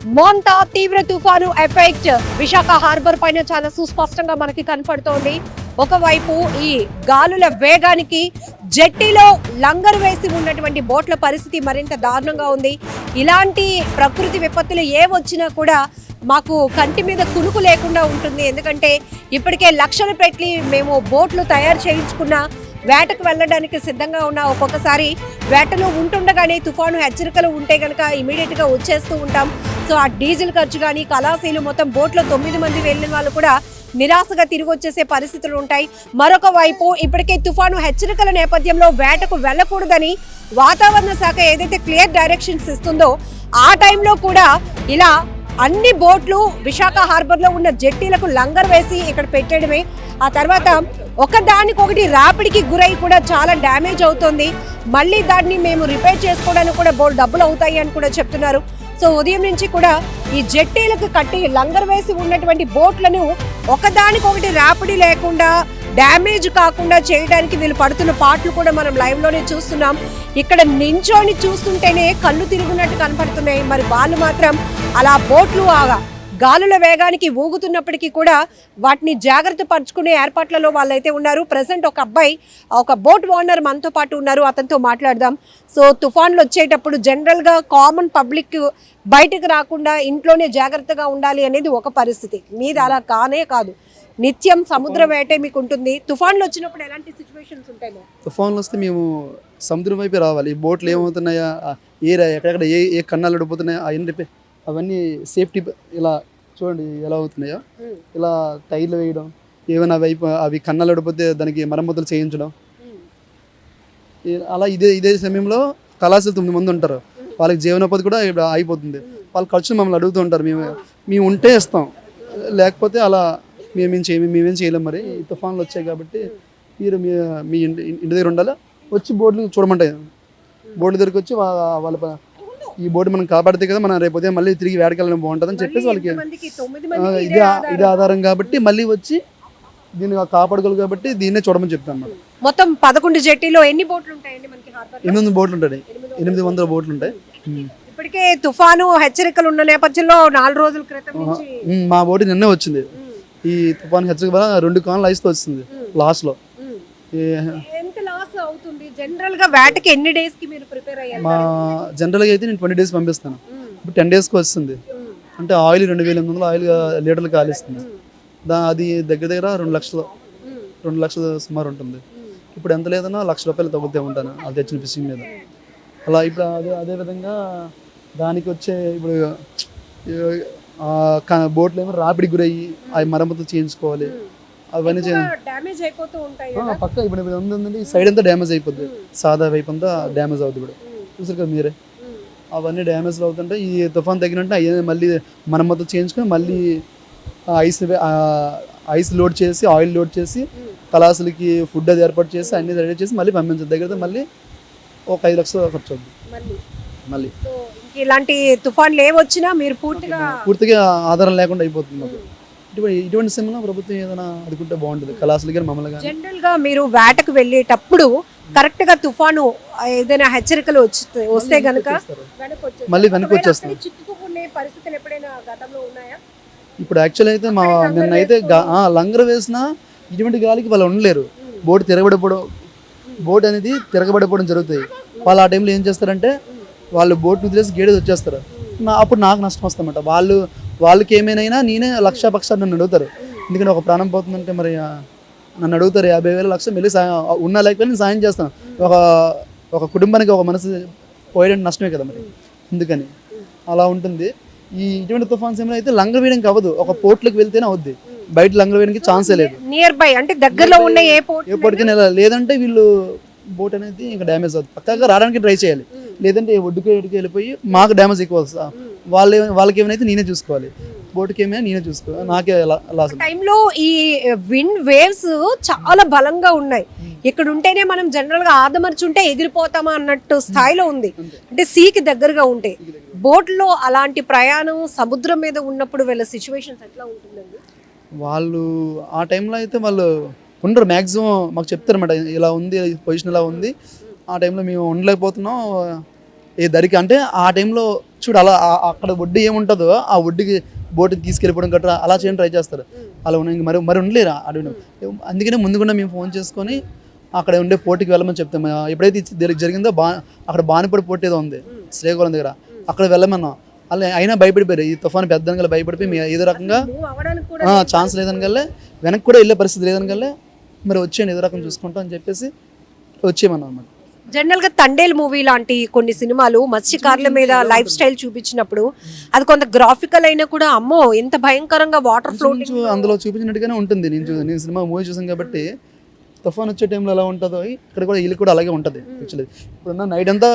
మోంటా తీవ్ర తుఫాను effect. Visakha harbour పైన చాలా సుస్పష్టంగా మనకి కనపడుతోంది. ఒకవైపు ఈ గాలుల వేగానికి జట్టిలో లంగర్ వేసి ఉన్నటువంటి బోట్ల పరిస్థితి మరింత దారుణంగా ఉంది. ఇలాంటి ప్రకృతి విపత్తులు ఏ వచ్చినా కూడా మాకు కంటి మీద కునుకు లేకుండా ఉంటుంది. ఎందుకంటే ఇప్పటికే లక్షలు పెట్టి మేము బోట్లు తయారు చేయించుకున్న వేటకు వెళ్ళడానికి సిద్ధంగా ఉన్న ఒక్కొక్కసారి వేటలో ఉంటుండగానే తుఫాను హెచ్చరికలు ఉంటే కనుక ఇమీడియట్గా వచ్చేస్తూ ఉంటాం. సో ఆ డీజిల్ ఖర్చు కానీ కళాశీలు మొత్తం బోట్లో తొమ్మిది మంది వెళ్ళిన వాళ్ళు కూడా నిరాశగా తిరిగి వచ్చేసే పరిస్థితులు ఉంటాయి. మరొక వైపు ఇప్పటికే తుఫాను హెచ్చరికల నేపథ్యంలో వేటకు వెళ్ళకూడదని వాతావరణ శాఖ ఏదైతే క్లియర్ డైరెక్షన్స్ ఇస్తుందో ఆ టైంలో కూడా ఇలా అన్ని బోట్లు విశాఖ హార్బర్లో ఉన్న జెట్టీలకు లంగర్ వేసి ఇక్కడ పెట్టడమే. ఆ తర్వాత ఒకదానికొకటి రాపిడికి గురై కూడా చాలా డ్యామేజ్ అవుతుంది. మళ్ళీ దాన్ని మేము రిపేర్ చేసుకోవడానికి కూడా బోల్ డబ్బులు అవుతాయి అని కూడా చెప్తున్నారు. సో ఉదయం నుంచి కూడా ఈ జెట్టీలకు కట్టి లంగర్ వేసి ఉన్నటువంటి బోట్లను ఒకదానికొకటి రాపిడి లేకుండా డ్యామేజ్ కాకుండా చేయడానికి వీళ్ళు పడుతున్న పాటలు కూడా మనం లైవ్లోనే చూస్తున్నాం. ఇక్కడ నించోని చూస్తుంటేనే కళ్ళు తిరుగున్నట్టు కనపడుతున్నాయి. మరి వాళ్ళు మాత్రం అలా బోట్లు ఆగా గాలుల వేగానికి ఊగుతున్నప్పటికీ కూడా వాటిని జాగ్రత్త పరుచుకునే ఏర్పాట్లలో వాళ్ళైతే ఉన్నారు. ప్రజెంట్ ఒక అబ్బాయి ఒక బోట్ ఓనర్ మనతో పాటు ఉన్నారు. అతనితో మాట్లాడదాం. సో తుఫాన్లు వచ్చేటప్పుడు జనరల్గా కామన్ పబ్లిక్ బయటకు రాకుండా ఇంట్లోనే జాగ్రత్తగా ఉండాలి అనేది ఒక పరిస్థితి. మీది అలా కానే కాదు. నిత్యం సముద్ర వేటే మీకు ఉంటుంది తుఫాన్లు వచ్చినప్పుడు ఎలాంటి సిచ్యువేషన్స్ ఉంటాయి తుఫాన్లు వస్తే మేము సముద్రం వైపే రావాలి. బోట్లు ఏమవుతున్నాయా? ఏ ఎక్కడెక్కడ ఏ ఏ కన్నాలు అడిపోతున్నాయా అవన్నీ సేఫ్టీ ఇలా చూడండి ఎలా అవుతున్నాయో. ఇలా టైర్లు వేయడం ఏమైనా అవి అయిపో అవి కన్నాలు అడిపోతే దానికి మరమ్మతులు చేయించడం. అలా ఇదే ఇదే సమయంలో కళాశాల తొమ్మిది మంది ఉంటారు. వాళ్ళకి జీవనోపాధి కూడా ఇప్పుడు అయిపోతుంది వాళ్ళ ఖర్చులు మమ్మల్ని అడుగుతూ ఉంటారు. మేము మేము ఉంటే ఇస్తాం. లేకపోతే అలా మేమేం చేయ మేమేం చేయలేం మరి. ఈ తుఫాన్లు వచ్చాయి కాబట్టి మీరు మీ మీ ఇంటి ఇంటి దగ్గర ఉండాలి? వచ్చి బోర్డులు చూడమంటాయి. బోర్డు దగ్గరికి వచ్చి వాళ్ళ ఈ బోర్డు మనం కాపాడితే కదా మనం రేపు ఉదయం మళ్ళీ తిరిగి వేడకెళ్ళడం బాగుంటుందని చెప్పేసి వాళ్ళకి ఇది ఇది ఆధారం. కాబట్టి మళ్ళీ వచ్చి దీన్ని కాపాడుకోవాలి కాబట్టి దీన్నే చూడమని చెప్తాను మొత్తం పదకొండు జెట్టీలో ఎన్ని బోట్లు ఉంటాయండి మనకి ఎనిమిది బోట్లు ఉంటాయి. ఎనిమిది వందల బోట్లు. ఉంటాయి. ఇప్పటికే తుఫాను హెచ్చరికలు ఉన్న నేపథ్యంలో నాలుగు రోజుల క్రితం మా బోటు నిన్నే వచ్చింది. ఈ తుఫాన్ హెచ్చరిక రెండు కాన్లు ఐస్తో వచ్చింది. లాస్ట్లో. అవుతుంది? జనరల్గా వేటకి ఎన్ని డేస్కి మీరు ప్రిపేర్ అయ్యారు? మా జనరల్గా అయితే నేను ట్వంటీ డేస్ పంపిస్తాను. ఇప్పుడు టెన్ డేస్కి వస్తుంది. అంటే ఆయిల్ రెండు వేల ఎనిమిది వందలు ఆయిల్ లీటర్లు కాలిస్తుంది. దా అది దగ్గర దగ్గర రెండు లక్షలు. రెండు లక్షల సుమారు ఉంటుంది. ఇప్పుడు ఎంత లేదన్నా లక్ష రూపాయలు తగ్గుతూ ఉంటాను అది తెచ్చిన ఫిషింగ్ మీద. అలా ఇప్పుడు అదే అదే విధంగా దానికి వచ్చే ఇప్పుడు క- బోట్లు ఏమో రాపిడి గురయ్యి అవి మరమ్మతులు చేయించుకోవాలి. అవన్నీ డ్యామేజ్ అయిపోతూ ఉంటాయి పక్క ఇప్పుడు ఉందండి సైడ్ అంతా డ్యామేజ్ అయిపోద్ది. సాదా వైపు అంతా డ్యామేజ్ అవుతుంది ఇప్పుడు చూసారు కదా మీరే? అవన్నీ డ్యామేజ్ అవుతుంటే ఈ తుఫాన్ తగినట్టు అయ్యే మళ్ళీ మరమ్మతులు చేయించుకొని మళ్ళీ ఐస్ ఐస్ లోడ్ చేసి ఆయిల్ లోడ్ చేసి కళాసులకి ఫుడ్ అది ఏర్పాటు చేసి అన్ని రెడీ చేసి మళ్ళీ పంపించారు దగ్గర మళ్ళీ ఒక ఐదు లక్షలు ఖర్చు అవుతుంది మళ్ళీ. ఇలాంటి తుఫాన్లు ఏవొచ్చినా మీరు పూర్తిగా పూర్తిగా ఆధారం లేకుండా అయిపోతుంది ఇటువంటి ఇటువంటి సమయంలో ప్రభుత్వం ఏదైనా అదుకుంటే బాగుంటుంది. కళాసులు కానీ మమ్మల్ని కానీ. జనరల్గా మీరు వేటకు వెళ్ళేటప్పుడు కరెక్ట్గా తుఫాను ఏదైనా హెచ్చరికలు వచ్చి వస్తే వచ్చేస్తారు. మళ్ళీ వెనక్కి వచ్చేస్తాం. అక్కడే చిక్కుకునే పరిస్థితులు ఎప్పుడైనా గతంలో ఉన్నాయా? ఇప్పుడు యాక్చువల్ అయితే మా నిన్న అయితే లంగర్ వేసినా ఇటువంటి గాలికి వాళ్ళు ఉండలేరు. బోట్ తిరగబడిపోవడం బోట్ అనేది తిరగబడిపోవడం జరుగుతాయి. వాళ్ళు ఆ టైంలో ఏం చేస్తారంటే వాళ్ళు బోట్ వదిలేసి గేడేసి వచ్చేస్తారు. నా అప్పుడు నాకు నష్టం వస్తామట వాళ్ళు వాళ్ళకి ఏమైనా నేనే లక్ష పక్ష నన్ను అడుగుతారు. ఎందుకంటే ఒక ప్రాణం పోతుందంటే మరి నన్ను అడుగుతారు యాభై వేల లక్ష వెళ్ళి సాయం ఉన్నా లేకపోయినా నేను సాయం చేస్తాను. ఒక ఒక కుటుంబానికి ఒక మనసు పోయడానికి నష్టమే కదా మరి. అందుకని అలా ఉంటుంది. ఈ ఇటువంటి తుఫాన్ సమయంలో అయితే లంగర్ వేయడానికి అవ్వదు ఒక పోర్ట్లోకి వెళ్తేనే అవుద్ది. బయట లంగర్ వేయడానికి ఛాన్సే లేదు. నియర్ బై అంటే దగ్గరలో ఉన్న ఏ పోర్ట్ ఎప్పటికైనా వెళ్ళాలి. లేదంటే వీళ్ళు బోట్ అనేది ఇంకా డ్యామేజ్ అవుతుంది. పక్కాగా రావడానికి ట్రై చేయాలి. లేదంటే ఒడ్డుకు ఎడుకు వెళ్ళిపోయి మాకు డ్యామేజ్ ఎక్కువ వాళ్ళు ఏమైనా- వాళ్ళకి ఏమైనా నేనే చూసుకోవాలి. బోట్కి ఏమైనా నేనే చూసుకోవాలి. నాకే లాస్ టైంలో ఈ విండ్ వేవ్స్ చాలా బలంగా ఉన్నాయి. ఇక్కడ ఉంటేనే మనం జనరల్గా ఆదమర్చుంటే ఎగిరిపోతామా అన్నట్టు స్థాయిలో ఉంది. అంటే సీకి దగ్గరగా ఉంటే. బోట్లో అలాంటి ప్రయాణం సముద్రం మీద ఉన్నప్పుడు వీళ్ళ సిచ్యువేషన్స్ ఎట్లా ఉంటుందండి? వాళ్ళు ఆ టైంలో అయితే వాళ్ళు ఉండరు. మ్యాక్సిమం మాకు చెప్తారన్నమాట ఇలా ఉంది పొజిషన్ ఇలా ఉంది. ఆ టైంలో మేము ఉండలేకపోతున్నాం. ఏ దరికి అంటే ఆ టైంలో చూడు అలా అక్కడ వడ్డీ ఏముంటుందో ఆ వడ్డీకి బోటుకి తీసుకెళ్ళిపోవడం గట్రా అలా చేయడం ట్రై చేస్తారు. అలా ఉన్న ఇంక మరి మరి ఉండలేరు? అడవిలో అందుకనే ముందుకుండా మేము ఫోన్ చేసుకొని అక్కడ ఉండే పోటీకి వెళ్ళమని చెప్తాం. ఆ, ఎప్పుడైతే జరిగిందో బా అక్కడ బానిపడి పోటీ ఏదో ఉంది శ్రీకాకుళం దగ్గర. అక్కడ వెళ్ళమన్నాం. అలా అయినా భయపడిపోయారు. ఈ తుఫాను పెద్దనగల భయపడిపోయి ఏదో రకంగా ఛాన్స్ లేదనగల్లే వెనక్కి కూడా వెళ్ళే పరిస్థితి లేదనగల్లే. మరి వచ్చేయండి ఏదో రకం చూసుకుంటాం అని చెప్పేసి వచ్చేయమన్నాం అనమాట జనరల్గా తండేల్ మూవీ లాంటి కొన్ని సినిమాలు మత్స్యకారుల మీద లైఫ్ స్టైల్ చూపించినప్పుడు అది కొంత గ్రాఫికల్ అయినా కూడా అమ్మో ఎంత భయంకరంగా వాటర్ ఫ్లోటింగ్. ఇంచుమించు అందులో చూపించినట్టుగానే ఉంటుంది. నేను నేను సినిమా మూవీ చూసాను కాబట్టి తుఫాన్ వచ్చే టైంలో ఎలా ఉంటుందో ఇక్కడ కూడా వీళ్ళు కూడా అలాగే ఉంటుంది యాక్చువల్లీ. ఇప్పుడున్న నైట్ అంతా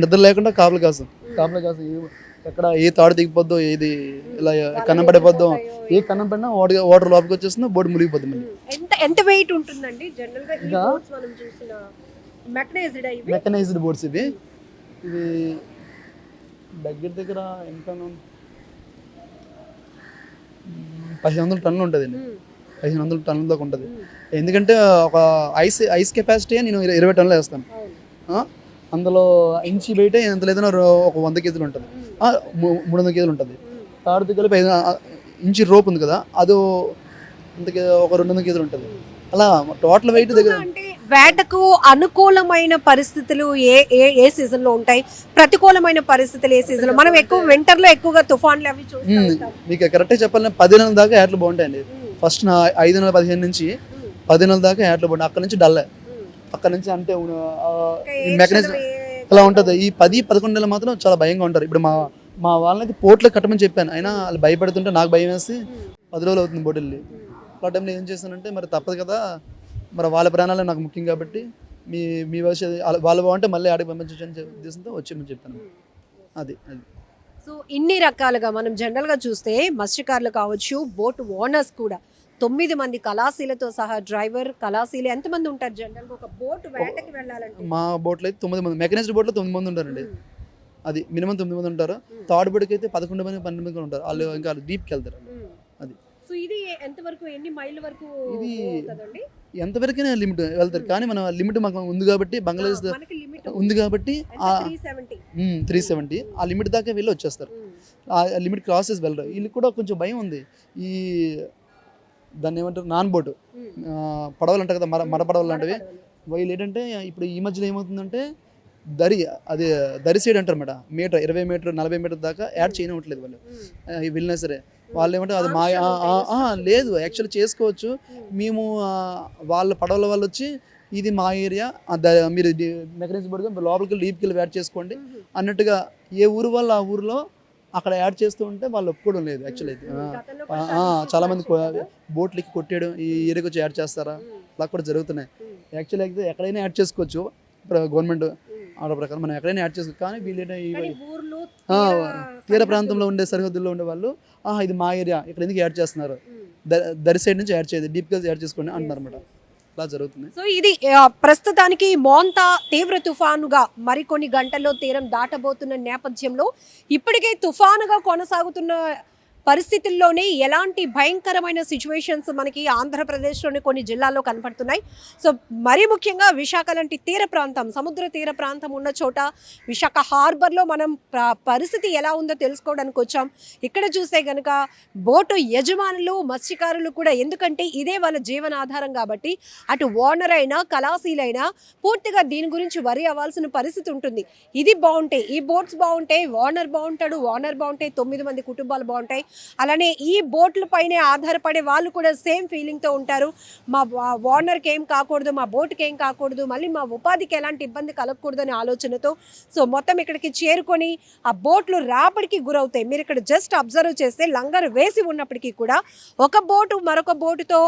నిద్ర లేకుండా కాపులు కాసు కాపులు కాసు ఎక్కడ ఏ తాడు దిగిపోద్దో ఏది ఇలా కన్నం పడిపోద్దో ఏ కన్నం పడినా వాటర్ వాటర్ లోపలికి వచ్చేస్తుందో బోర్డు మునిగిపోద్ది మళ్ళీ. ఎంత ఎంత వెయిట్ ఉంటుందండి? జనరల్గా ఈ ఇదా? boats మనం చూసిన మెకనైజ్డ్ ఇవి? మెకనైజ్డ్ బోర్డ్స్ ఇవి. ఇవి దగ్గర దగ్గర ఎంత పదిహేను వందల టన్నులు ఉంటుంది అండి. పదిహేను వందల టన్నుల దాకా ఉంటుంది. ఎందుకంటే ఒక ఐస్ ఐస్ కెపాసిటీ నేను ఇర- ఇరవై టన్నులు వేస్తాను. ఆ? అందులో ఇంచి బయట ఎంత లేదన్నా ఒక వంద కేజీలు ఉంటుంది. మూడు వందల కేజీలు ఉంటుంది. తాడు ఆ, ఇంచి రోప్ ఉంది కదా అది కే- ఒక రెండు వందల కేజీలు ఉంటుంది. అలా టోటల్ వెయిట్ దగ్గర అంటే వేటకు అనుకూలమైన పరిస్థితులు ఏ ఏ ఏ సీజన్లో ఉంటాయి? ప్రతికూలమైన పరిస్థితులు ఏ సీజన్లో మనం ఎక్కువ వింటర్లో ఎక్కువగా తుఫాన్లు అవి చూస్తూ మీకు కరెక్ట్గా చెప్పాలంటే పది నెలల దాకా యాట్లు బాగుంటాయండి. ఫస్ట్ నా ఐదు నెలల పదిహేను నుంచి పది నెలల దాకా యాట్లు బాగుంటాయి. అక్కడ నుంచి డల్. అక్కడ నుంచి అంటే మెకానిజం ఇలా ఉంటుంది ఈ పది పదకొండు నెలలు మాత్రం చాలా భయంగా ఉంటారు. ఇప్పుడు మా మా వాళ్ళకి పోట్లో కట్టమని చెప్పాను. అయినా వాళ్ళు భయపడుతుంటే నాకు భయం వేసి పది రోజులు అవుతుంది బోట్ వెళ్ళి ఆ టైంలో ఏం చేశానంటే మరి తప్పదు కదా. మరి వాళ్ళ ప్రాణాలే నాకు ముఖ్యం కాబట్టి మీ మీ భవిష్యత్ వాళ్ళ- వాళ్ళు బాగుంటే మళ్ళీ ఆడికి చెప్పి ఉద్దేశంతో వచ్చేయమని చెప్పాను. అది అది. సో ఇన్ని రకాలుగా మనం జనరల్గా చూస్తే మత్స్యకారులు కావచ్చు బోట్ ఓనర్స్ కూడా తొమ్మిది మంది కళాశీలతో సహా డ్రైవర్ కళాశీల ఎంతమంది ఉంటారు జనరల్గా? ఒక బోట్ వేటకి వెళ్ళాలంటే? మా బోట్లో అయితే తొమ్మిది మంది మెకనైజ్డ్ బోట్లో తొమ్మిది మంది ఉంటారండి. అది మినిమం తొమ్మిది మంది ఉంటారు. థర్డ్ బోర్డుకి అయితే పదకొండు మంది పన్నెండు మంది ఉంటారు. వాళ్ళు ఇంకా డీప్కి వెళ్తారు. అది. సో ఇది ఎంత వరకు ఎన్ని మైళ్ళ వరకు ఇది ఎంతవరకైనా లిమిట్ వెళ్తారు. కానీ మన లిమిట్ మాకు ఉంది కాబట్టి బంగ్లాదేశ్ ఉంది. కాబట్టి త్రీ సెవెంటీ ఆ లిమిట్ దాకా వెళ్ళి వచ్చేస్తారు. ఆ లిమిట్ క్రాస్ చేసి వెళ్ళరు. వీళ్ళు కూడా కొంచెం భయం ఉంది. ఈ దాన్ని ఏమంటారు? Non boat. పడవలు అంటారు కదా మర మర పడవలు లాంటివి. వీళ్ళు ఏంటంటే ఇప్పుడు ఈ మధ్యలో ఏమవుతుందంటే దరి అది దరి సైడ్ అంటారు మేడం. మీటర్ ఇరవై మీటర్ నలభై మీటర్ దాకా యాడ్ చేయనివ్వట్లేదు వాళ్ళు. వెళ్ళినా సరే వాళ్ళు ఏమంటే అది మా లేదు యాక్చువల్ చేసుకోవచ్చు. మేము. వాళ్ళ పడవల వాళ్ళు వచ్చి ఇది మా ఏరియా మీరు మెకానిజం బోర్డుగా లోపలికి డీప్కి వెళ్ళి యాడ్ చేసుకోండి అన్నట్టుగా ఏ ఊరు వాళ్ళు ఆ ఊరిలో అక్కడ యాడ్ చేస్తూ ఉంటే వాళ్ళు ఒప్పుకోవడం లేదు యాక్చువల్ అయితే ఆ, ఆ, ఆ, చాలా మంది బోట్లు ఎక్కి కొట్టేయడం ఈ ఏరియాకి వచ్చి యాడ్ చేస్తారా? అలా కూడా జరుగుతున్నాయి. యాక్చువల్ అయితే ఎక్కడైనా యాడ్ చేసుకోవచ్చు గవర్నమెంట్ ఆర్డర్ ప్రకారం మనం ఎక్కడైనా యాడ్ చేసుకోవచ్చు కానీ వీళ్ళు కానీ ఊర్లో ఆ, తీర ప్రాంతంలో ఉండే సరిహద్దుల్లో ఉండే వాళ్ళు ఆహా ఇది మా ఏరియా ఇక్కడ ఎందుకు యాడ్ చేస్తున్నారు? దరి సైడ్ నుంచి యాడ్ చేయదు డీప్గా యాడ్ చేసుకోండి అంటున్నారు అనమాట అలా జరుగుతుంది. సో ఇది ప్రస్తుతానికి మోంతా తీవ్ర తుఫానుగా మరికొన్ని గంటల్లో తీరం దాటబోతున్న నేపథ్యంలో ఇప్పటికే తుఫానుగా కొనసాగుతున్న పరిస్థితుల్లోనే ఎలాంటి భయంకరమైన సిచ్యువేషన్స్ మనకి ఆంధ్రప్రదేశ్లోని కొన్ని జిల్లాల్లో కనపడుతున్నాయి. సో మరీ ముఖ్యంగా విశాఖ లాంటి తీర ప్రాంతం సముద్ర తీర ప్రాంతం ఉన్న చోట విశాఖ హార్బర్లో మనం పరిస్థితి ఎలా ఉందో తెలుసుకోవడానికి వచ్చాం. ఇక్కడ చూస్తే కనుక బోటు యజమానులు మత్స్యకారులు కూడా ఎందుకంటే ఇదే వాళ్ళ జీవనాధారం కాబట్టి అటు ఓనర్ అయినా కళాశీలైనా పూర్తిగా దీని గురించి వరి అవ్వాల్సిన పరిస్థితి ఉంటుంది. ఇది బాగుంటే ఈ బోట్స్ బాగుంటాయి ఓనర్ బాగుంటాడు ఓనర్ బాగుంటాయి తొమ్మిది మంది కుటుంబాలు బాగుంటాయి. అలానే ఈ బోట్ల పైనే ఆధారపడే వాళ్ళు కూడా సేమ్ ఫీలింగ్తో ఉంటారు. మా ఓనర్కి ఏం కాకూడదు మా బోట్కి ఏం కాకూడదు మళ్ళీ మా ఉపాధికి ఎలాంటి ఇబ్బంది కలగకూడదు అనే ఆలోచనతో సో మొత్తం ఇక్కడికి చేరుకొని ఆ బోట్లు రాబడికి గురవుతాయి. మీరు ఇక్కడ జస్ట్ అబ్జర్వ్ చేస్తే లంగర్ వేసి ఉన్నప్పటికీ కూడా ఒక బోటు మరొక బోటుతో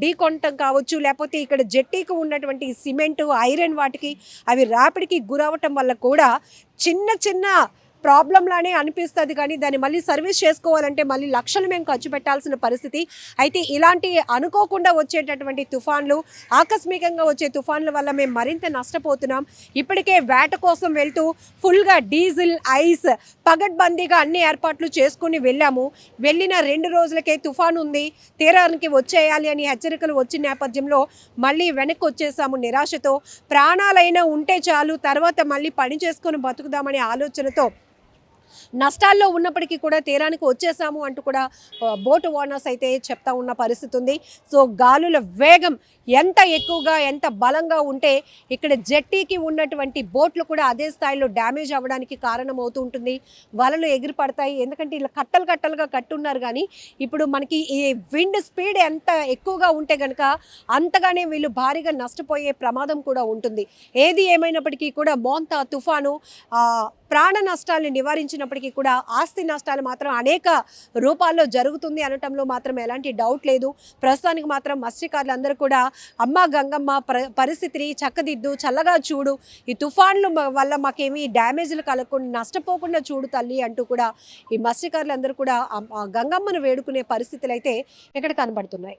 ఢీ కొనటం కావచ్చు లేకపోతే ఇక్కడ జెట్టీకి ఉన్నటువంటి సిమెంట్ ఐరన్ వాటికి అవి రాపిడికి గురవటం వల్ల కూడా చిన్న చిన్న ప్రాబ్లంలానే అనిపిస్తుంది కానీ దాన్ని మళ్ళీ సర్వీస్ చేసుకోవాలంటే మళ్ళీ లక్షలు మేము ఖర్చు పెట్టాల్సిన పరిస్థితి. అయితే ఇలాంటి అనుకోకుండా వచ్చేటటువంటి తుఫాన్లు ఆకస్మికంగా వచ్చే తుఫాన్ల వల్ల మేము మరింత నష్టపోతున్నాం. ఇప్పటికే వేట కోసం వెళ్తూ ఫుల్గా డీజిల్ ఐస్ పగడ్బందీగా అన్ని ఏర్పాట్లు చేసుకుని వెళ్ళాము. వెళ్ళిన రెండు రోజులకే తుఫాన్ ఉంది. తీరానికి వచ్చేయాలి అని హెచ్చరికలు వచ్చిన నేపథ్యంలో మళ్ళీ వెనక్కి వచ్చేసాము నిరాశతో. ప్రాణాలైనా ఉంటే చాలు తర్వాత మళ్ళీ పని చేసుకొని బతుకుదామనే ఆలోచనతో నష్టాల్లో ఉన్నప్పటికీ కూడా తీరానికి వచ్చేసాము అంటూ కూడా బోట్ బోటు ఓనర్స్ అయితే చెప్తా ఉన్న పరిస్థితి ఉంది. సో గాలుల వేగం ఎంత ఎక్కువగా ఎంత బలంగా ఉంటే ఇక్కడ జెట్టీకి ఉన్నటువంటి బోట్లు కూడా అదే స్థాయిలో డ్యామేజ్ అవ్వడానికి కారణం అవుతూ ఉంటుంది. వలలు ఎగిరి పడతాయి ఎందుకంటే ఇలా కట్టలు కట్టలుగా కట్టున్నారు కానీ ఇప్పుడు మనకి ఈ విండ్ స్పీడ్ ఎంత ఎక్కువగా ఉంటే కనుక అంతగానే వీళ్ళు భారీగా నష్టపోయే ప్రమాదం కూడా ఉంటుంది. ఏది ఏమైనప్పటికీ కూడా మోంతా తుఫాను ప్రాణ నష్టాలను నివారించినప్పటికీ కూడా ఆస్తి నష్టాలు మాత్రం అనేక రూపాల్లో జరుగుతుంది అనటంలో మాత్రం ఎలాంటి డౌట్ లేదు. ప్రస్తుతానికి మాత్రం మత్స్యకారులందరూ కూడా అమ్మ గంగమ్మ పరిస్థితిని చక్కదిద్దు చల్లగా చూడు. ఈ తుఫాన్లు వల్ల మాకేమీ డ్యామేజ్లు కలగకుండా నష్టపోకుండా చూడు తల్లి అంటూ కూడా ఈ మత్స్యకారులందరూ కూడా ఆ గంగమ్మను వేడుకునే పరిస్థితులు అయితే ఇక్కడ కనబడుతున్నాయి.